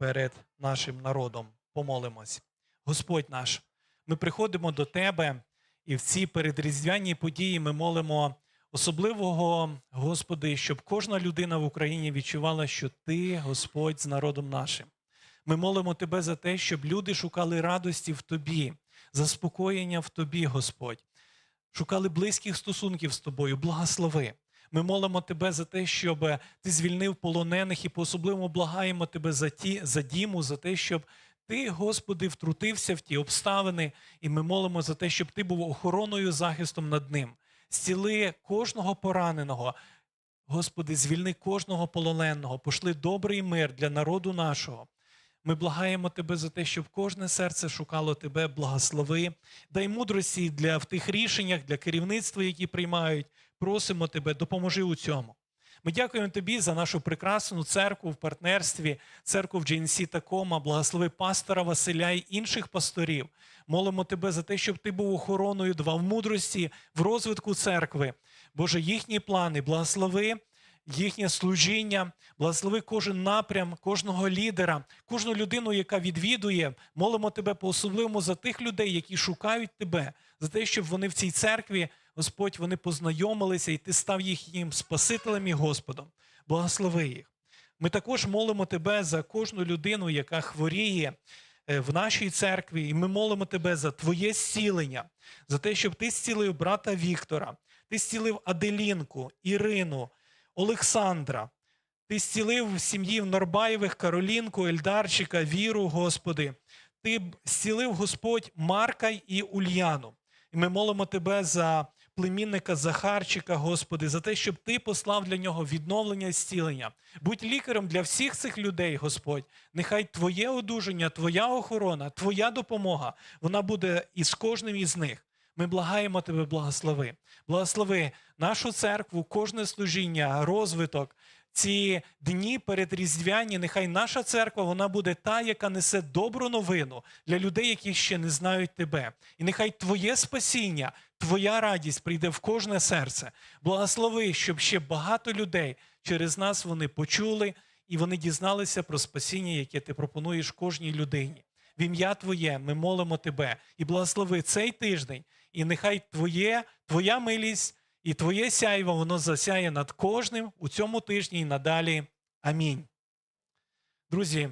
перед нашим народом. Помолимось. Господь наш, ми приходимо до Тебе, і в ці передріздвяні події ми молимо особливого, Господи, щоб кожна людина в Україні відчувала, що Ти, Господь, з народом нашим. Ми молимо Тебе за те, щоб люди шукали радості в Тобі, заспокоєння в Тобі, Господь, шукали близьких стосунків з Тобою, благослови. Ми молимо Тебе за те, щоб Ти звільнив полонених і по-особливому благаємо Тебе за, ті, за Діму, за те, щоб Ти, Господи, втрутився в ті обставини, і ми молимо за те, щоб Ти був охороною, захистом над ним. Зціли кожного пораненого. Господи, звільни кожного полоненого, пошли добрий мир для народу нашого. Ми благаємо Тебе за те, щоб кожне серце шукало Тебе, благослови. Дай мудрості для в тих рішеннях, для керівництва, які приймають. Просимо Тебе, допоможи у цьому. Ми дякуємо Тобі за нашу прекрасну церкву в партнерстві, церкву в GNC Такома, благослови пастора Василя і інших пасторів. Молимо Тебе за те, щоб Ти був охороною, давав мудрості в розвитку церкви. Боже, їхні плани, благослови їхнє служіння, благослови кожен напрям, кожного лідера, кожну людину, яка відвідує. Молимо тебе по-особливому за тих людей, які шукають тебе, за те, щоб вони в цій церкві, Господь, вони познайомилися, і ти став їхнім Спасителем і Господом. Благослови їх. Ми також молимо тебе за кожну людину, яка хворіє е, в нашій церкві, і ми молимо тебе за твоє зцілення, за те, щоб ти зцілив брата Віктора, ти зцілив Аделінку, Ірину. Олександра. Ти зцілив сім'ї Норбаєвих Каролінку, Ельдарчика, Віру, Господи. Ти зцілив Господь Марка і Ульяну. І ми молимо Тебе за племінника Захарчика, Господи, за те, щоб Ти послав для нього відновлення і зцілення. Будь лікарем для всіх цих людей, Господь. Нехай Твоє одужання, Твоя охорона, Твоя допомога, вона буде із кожним із них. Ми благаємо тебе, благослови. Благослови нашу церкву, кожне служіння, розвиток. Ці дні передріздвяні, нехай наша церква вона буде та, яка несе добру новину для людей, які ще не знають тебе. І нехай Твоє спасіння, Твоя радість прийде в кожне серце. Благослови, щоб ще багато людей через нас вони почули і вони дізналися про спасіння, яке ти пропонуєш кожній людині. В ім'я Твоє ми молимо Тебе і благослови цей тиждень, і нехай Твоє, Твоя милість і Твоє сяйво воно засяє над кожним у цьому тижні і надалі. Амінь. Друзі,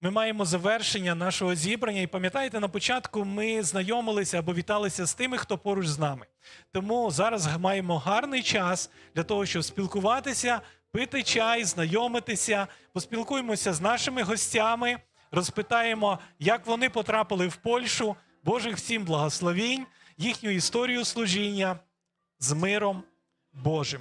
ми маємо завершення нашого зібрання. І пам'ятаєте, на початку ми знайомилися або віталися з тими, хто поруч з нами. Тому зараз маємо гарний час для того, щоб спілкуватися, пити чай, знайомитися, поспілкуємося з нашими гостями розпитаємо, як вони потрапили в Польщу, Божих всім благословінь, їхню історію служіння з миром Божим.